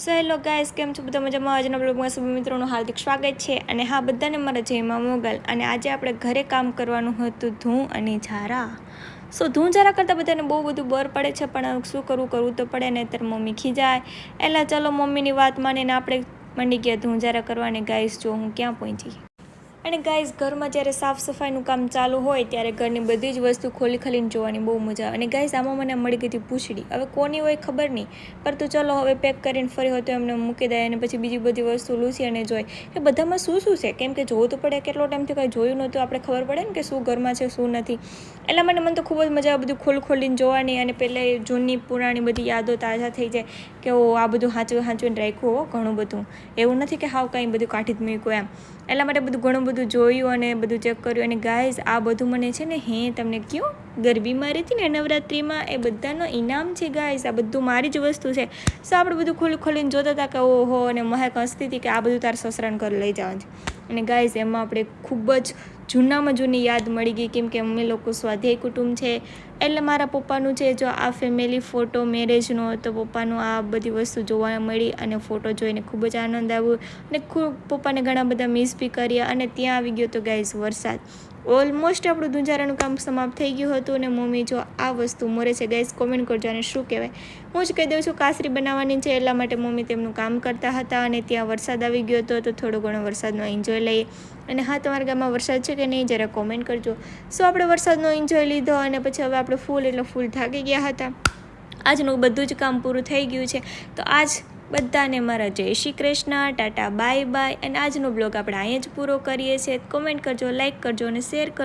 So hello guys કેમ છો બધા મજામાં? આજના બ્લોગમાં સભી મિત્રોનું હાર્દિક સ્વાગત છે અને હા, બધાને મારા જયમાં મોગલ. અને આજે આપણે ઘરે કામ કરવાનું હતું ધૂં અને ઝારા. સો ધૂં ઝારા કરતાં બધાને બહુ બધું બર પડે છે, પણ શું કરવું કરવું તો પડે ને ત્યારે મમ્મી ખીજાય. એટલે ચલો મમ્મીની વાત માનીને આપણે મંડી ગયા ધૂં ઝારા કરવાને. ગાઈસ જો હું ક્યાં પહોંચી? અને ગાઈઝ ઘરમાં જ્યારે સાફ સફાઈનું કામ ચાલુ હોય ત્યારે ઘરની બધી જ વસ્તુ ખોલી ખોલીને જોવાની બહુ મજા આવે. અને ગાઈઝ આમાં મને મળી ગઈ હતી પૂછડી. હવે કોની હોય ખબર નહીં. પરંતુ ચલો હવે પેક કરીને ફરી હોય તો એમને મૂકી દે અને પછી બીજી બધી વસ્તુ લૂસી અને જોઈ. એ બધામાં શું શું છે? કેમ કે જોવું તો પડે કેટલો ટાઈમથી કાંઈ જોયું નહોતું. આપણે ખબર પડે ને કે શું ઘરમાં છે, શું નથી. એટલા માટે મને તો ખૂબ જ મજા આવે બધું ખોલ ખોલીને જોવાની અને પહેલાં જૂની પુરાણી બધી યાદો તાજા થઈ જાય કે ઓ, આ બધું હાંચવી, હાંચવીને રાખ્યું ઘણું બધું. એવું નથી કે હાવ કાંઈ બધું કાઢી જ મૂક્યું એમ. એટલા માટે બધું ઘણું બધું જોયું અને બધું ચેક કર્યું. અને ગાઈઝ આ બધું મને છે ને હે, તમને કયું? મારી હતી ને નવરાત્રિમાં, એ બધાનો ઇનામ છે ગાઈઝ આ બધું મારી જ વસ્તુ છે. સો આપણે બધું ખુલ્લું ખોલીને જોતા હતા કે ઓહો, અને મહેક હસતી હતી કે આ બધું તારા સસરાને ઘર લઈ જવાનું છે. અને ગાઈઝ એમાં આપણે ખૂબ જ જૂનામાં જૂની યાદ મળી ગઈ, કેમ કે અમે લોકો સ્વાધ્યાય કુટુંબ છે. એટલે મારા પપ્પાનું છે, જો આ ફેમિલી ફોટો મેરેજનો તો પપ્પાનું આ બધી વસ્તુ જોવા મળી અને ફોટો જોઈને ખૂબ જ આનંદ આવ્યો. અને ખૂબ, પપ્પાને ઘણા બધા મિસ બી કર્યા અને ત્યાં આવી ગયો તો ગાઈઝ વરસાદ. ઓલમોસ્ટ આપણું ધુંજારાનું કામ સમાપ્ત થઈ ગયું હતું અને મમ્મી જો આ વસ્તુ મોરે છે ગાઈઝ કોમેન્ટ કરજો અને શું કહેવાય. હું જ કહી દઉં છું, કાસરી બનાવવાની છે, એટલા માટે મમ્મી તેમનું કામ કરતા હતા અને ત્યાં વરસાદ આવી ગયો હતો, તો થોડો ઘણો વરસાદનો એન્જોય લઈએ. અને હા, તમારા ગામમાં વરસાદ છે કે નહીં, જરા કોમેન્ટ કરજો. સો આપણે વરસાદનો એન્જોય લીધો અને પછી હવે આપણે ફૂલ એટલે ફૂલ થાકી ગયા હતા. આજનું બધું જ કામ પૂરું થઈ ગયું છે. તો આજ બધાને મારા જય Shri Krishna, tata bye bye અને આજનો બ્લોગ આપણે અહીંયા જ પૂરો કરીએ છીએ. કોમેન્ટ કરજો લાઇક કરજો અને શેર કરજો.